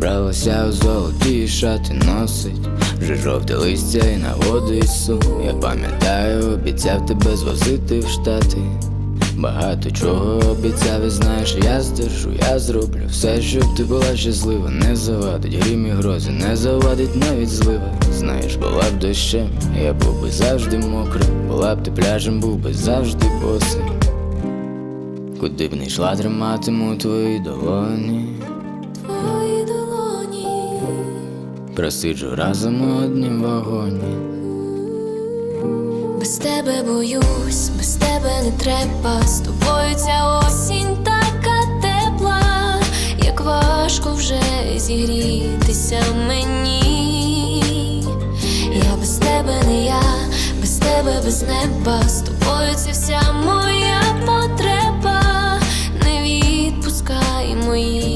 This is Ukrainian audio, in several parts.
Прибралася у золоті шати носить, вже жовте листя і наводить сум. Я пам'ятаю, обіцяв тебе звозити в штати. Багато чого обіцяв і знаєш, я здержу, я зроблю все, щоб ти була щаслива, не завадить грім і грози, не завадить навіть злива. Знаєш, була б дощем, я був би завжди мокрим, була б ти пляжем, був би завжди босим. Куди б не йшла, триматиму твої долоні. Просиджу разом у однім вагоні. без тебе боюсь, без тебе не треба. З тобою ця осінь така тепла, як важко вже зігрітися мені. Я без тебе не я, без тебе без неба. З тобою це вся моя потреба. Не відпускай мої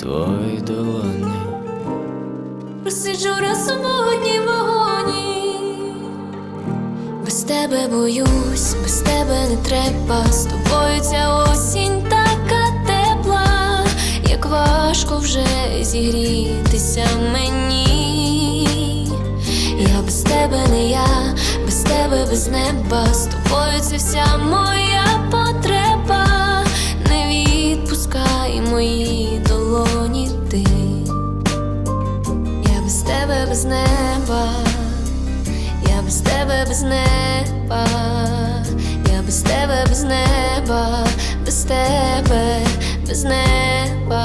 Твої долоні Просиджу раз у одній вагоні. Без тебе боюсь, без тебе не треба. З тобою ця осінь така тепла, як важко вже зігрітися мені. Я без тебе не я, без тебе без неба. З тобою це вся моя потреба. Не відпускай мої без неба, я без тебе без неба, я без тебе без неба, без тебе без неба,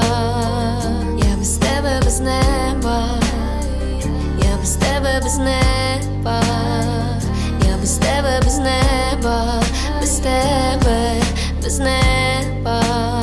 я без тебе без неба, я без тебе без неба, я без тебе без неба, без тебе без неба.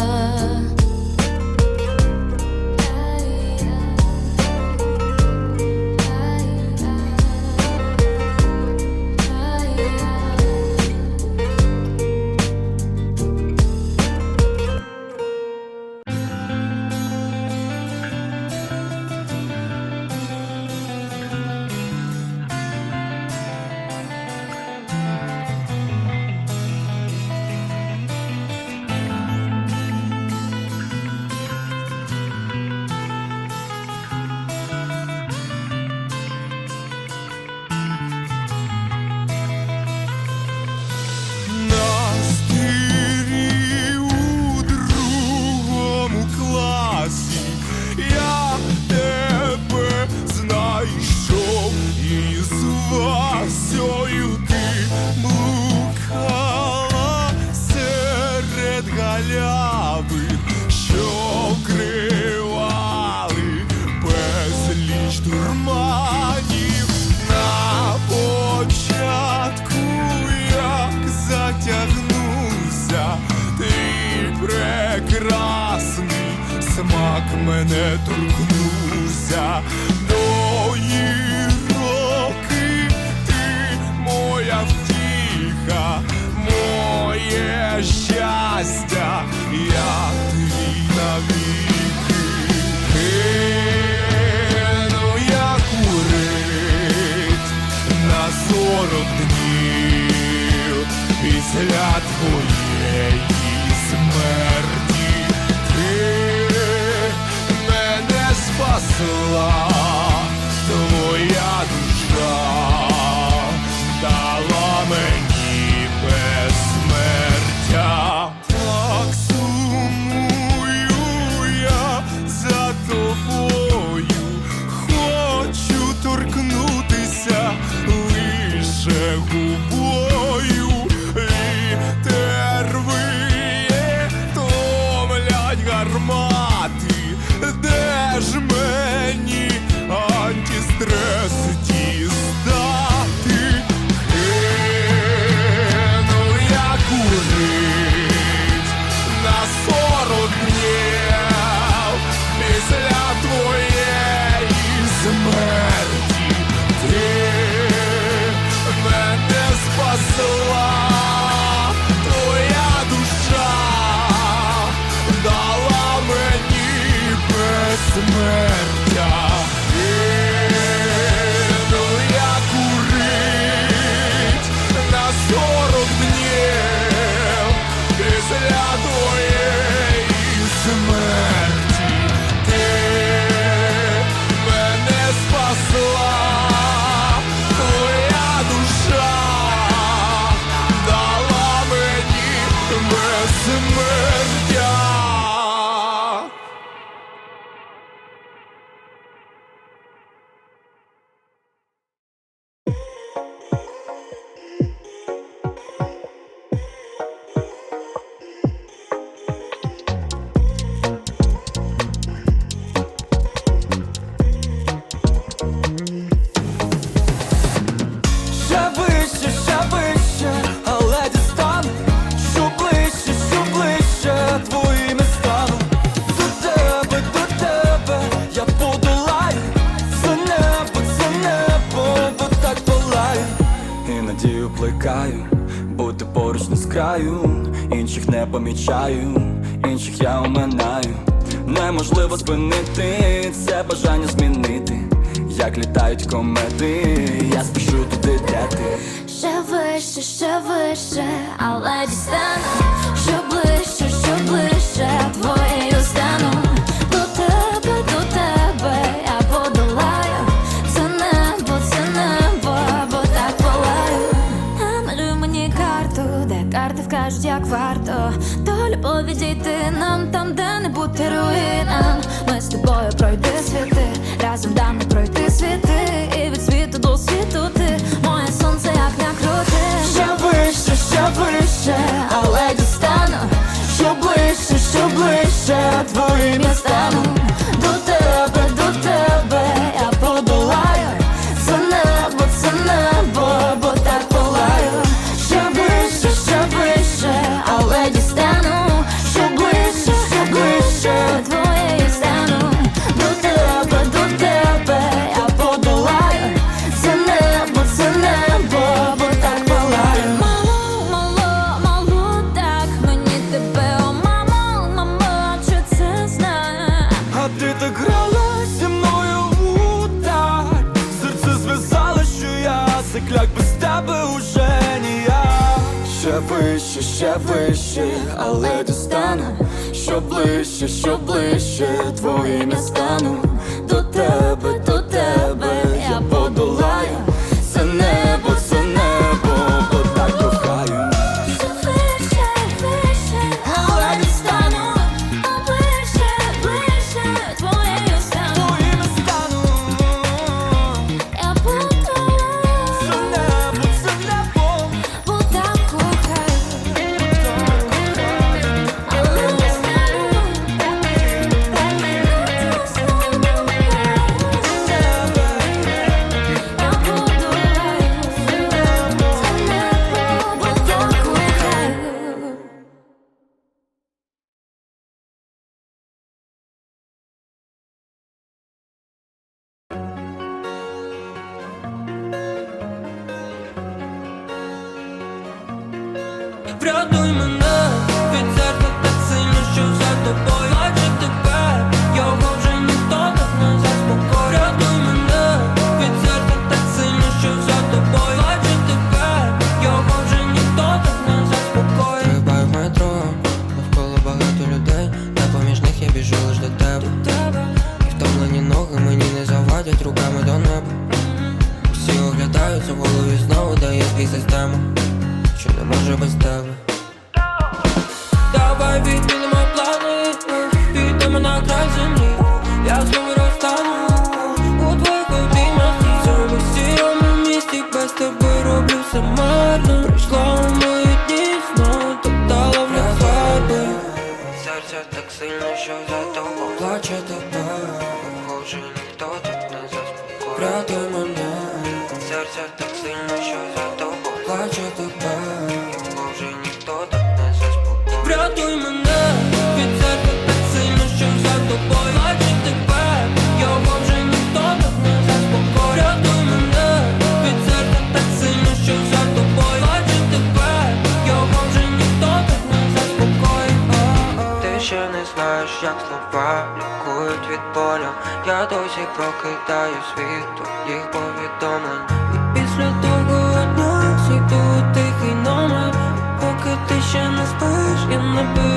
Смак мене торкнувся Довгі роки, ти моя втіха, моє щастя, я твій навіки. Кину я курить на сорок днів після твоєї too long поруч не з краю, інших не помічаю, інших я оминаю. Неможливо спинити це бажання змінити, як літають комети, я спішу туди, де ти ще вище, ще вище, але дістану, що ближче, що ближче. Твоєю де не бути руїнам. Ми з тобою пройди світи, разом дамо пройти світи. І від світу до світу ти моє сонце як накрути Ще вище, ще вище, але дістану. Що ближче, що ближче, твої я стану так зі мною у Серце зв'язало, що я закляк без тебе уже ніяк. Ще вище, ще вище, але достану Що ближче, що ближче, твоїм не стану. До тебе тебе, похоже, никто тут не заспокоит. Досі світу їх повідомлень. І після того дня світу тихий номер. Поки ти ще не спиш, я наберу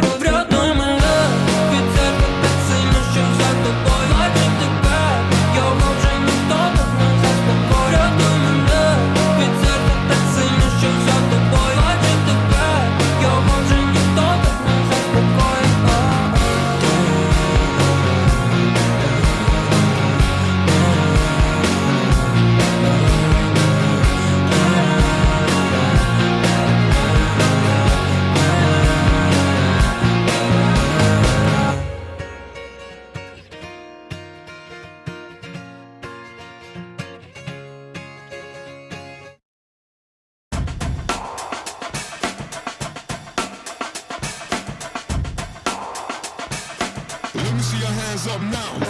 now.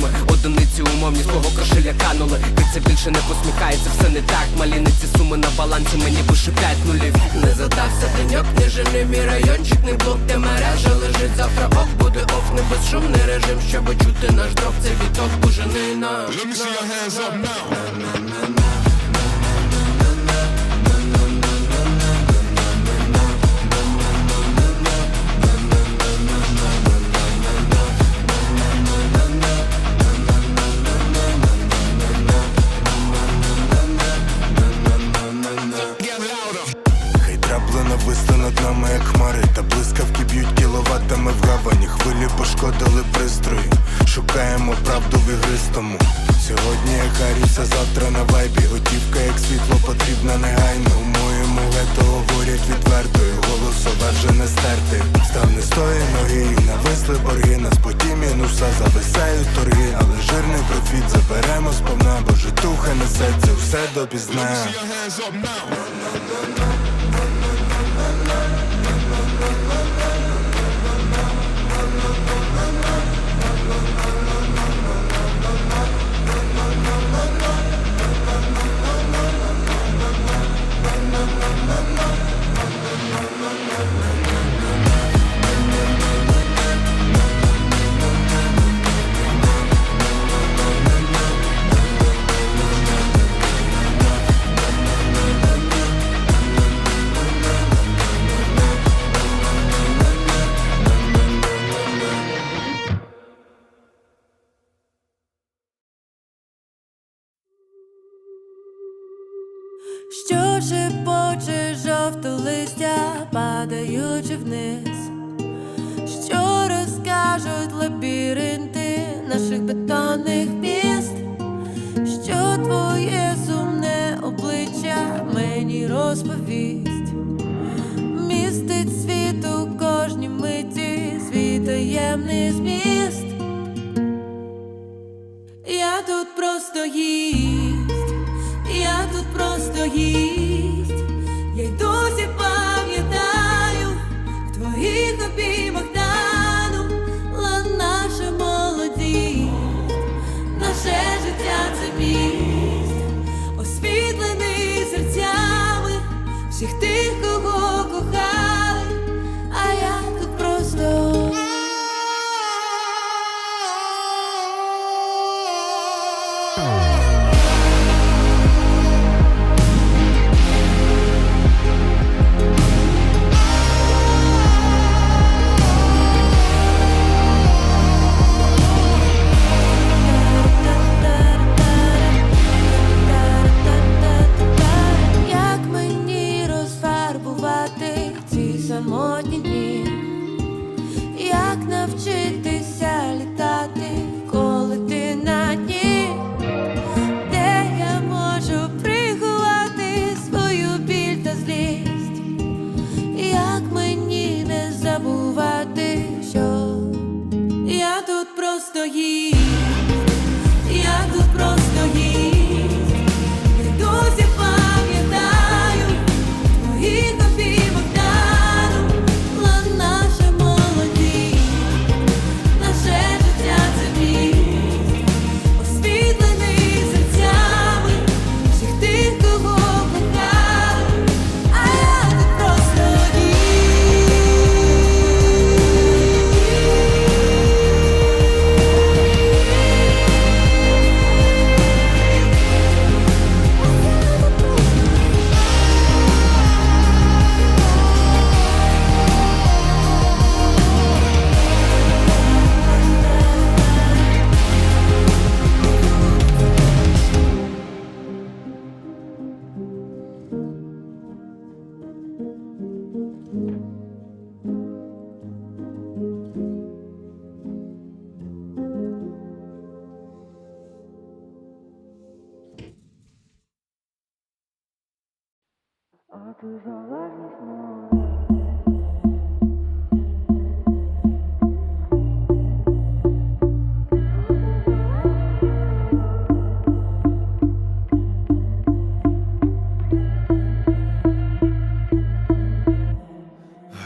Затягнуте Одиниці умовні свого кошеля канули Це більше не посміхається, все не так Маліниці суми на балансі, мені вище п'ять нулів Не задався деньок, не жений мій райончик, не блок, де мережа лежить завтра ок, буде оф, не безшумний режим, щоб чути наш дроб, це віток буженина Хвилі пристрої. Шукаємо правду в ігристому. Сьогодні як Харіса, завтра на вайбі. Готівка, як світло, потрібна негайно. У моєму гетто говорять відверто, і голосова вже не стерти. Став не з ноги, і нависли борги. На споті мінуса зависають торги, але жирний профіт заберемо сповна, бо житуха несеться все допізна. Просто гість, я тут просто гість, я й досі пам'ятаю, в твоїх обіймах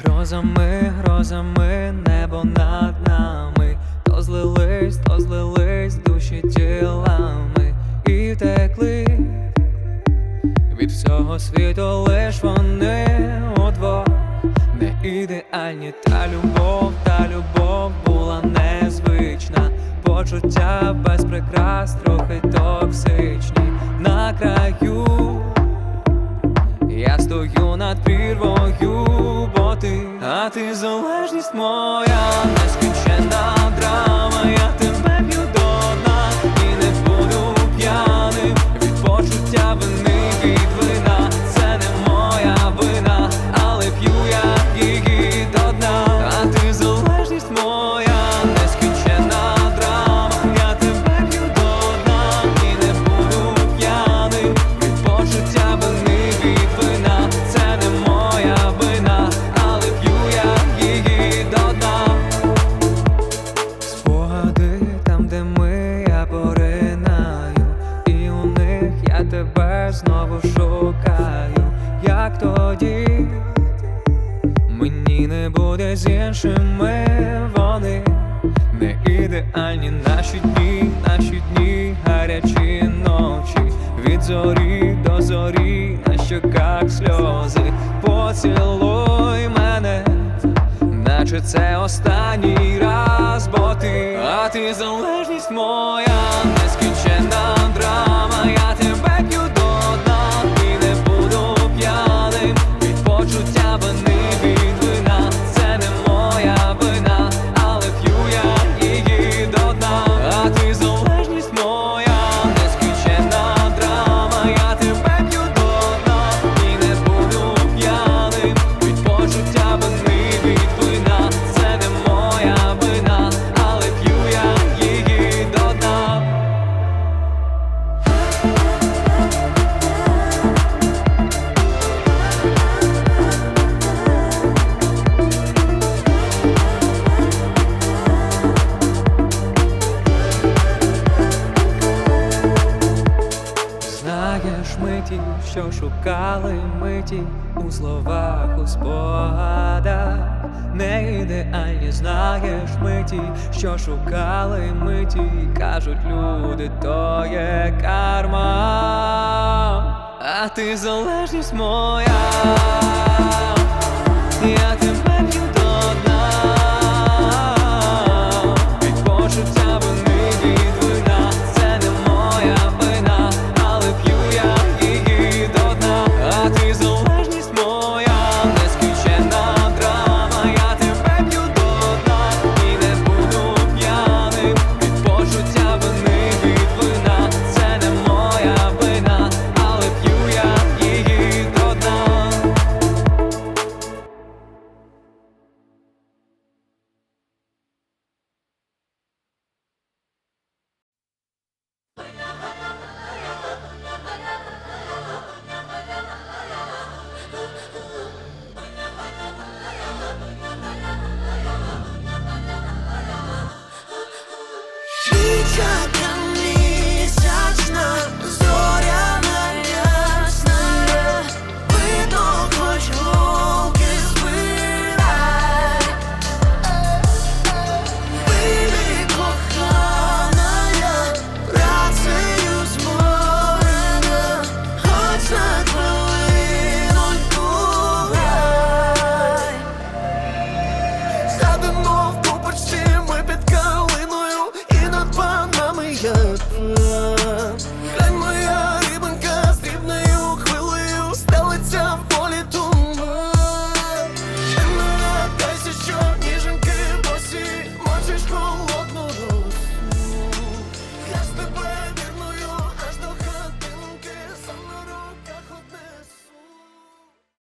Грозами, грозами, світу лиш вони удвох не ідеальні, та любов, та любов була незвична. Почуття без прикрас, трохи токсичні на краю. Я стою над прірвою, бо ти, а ти залежність моя, нескінченна драма, я тебе знову шукаю, як тоді? Мені не буде з іншими вони. Не ідеальні наші дні, наші дні, гарячі ночі, від зорі до зорі, на щоках сльози, поцілуй мене наче це останній раз, бо ти, а ти залежність моя, нескінченна драма, словах, у спогадах. Не ідеальні, знаєш миті, що шукали миті, кажуть люди, то є карма, а ти залежність моя, я тебе б'ю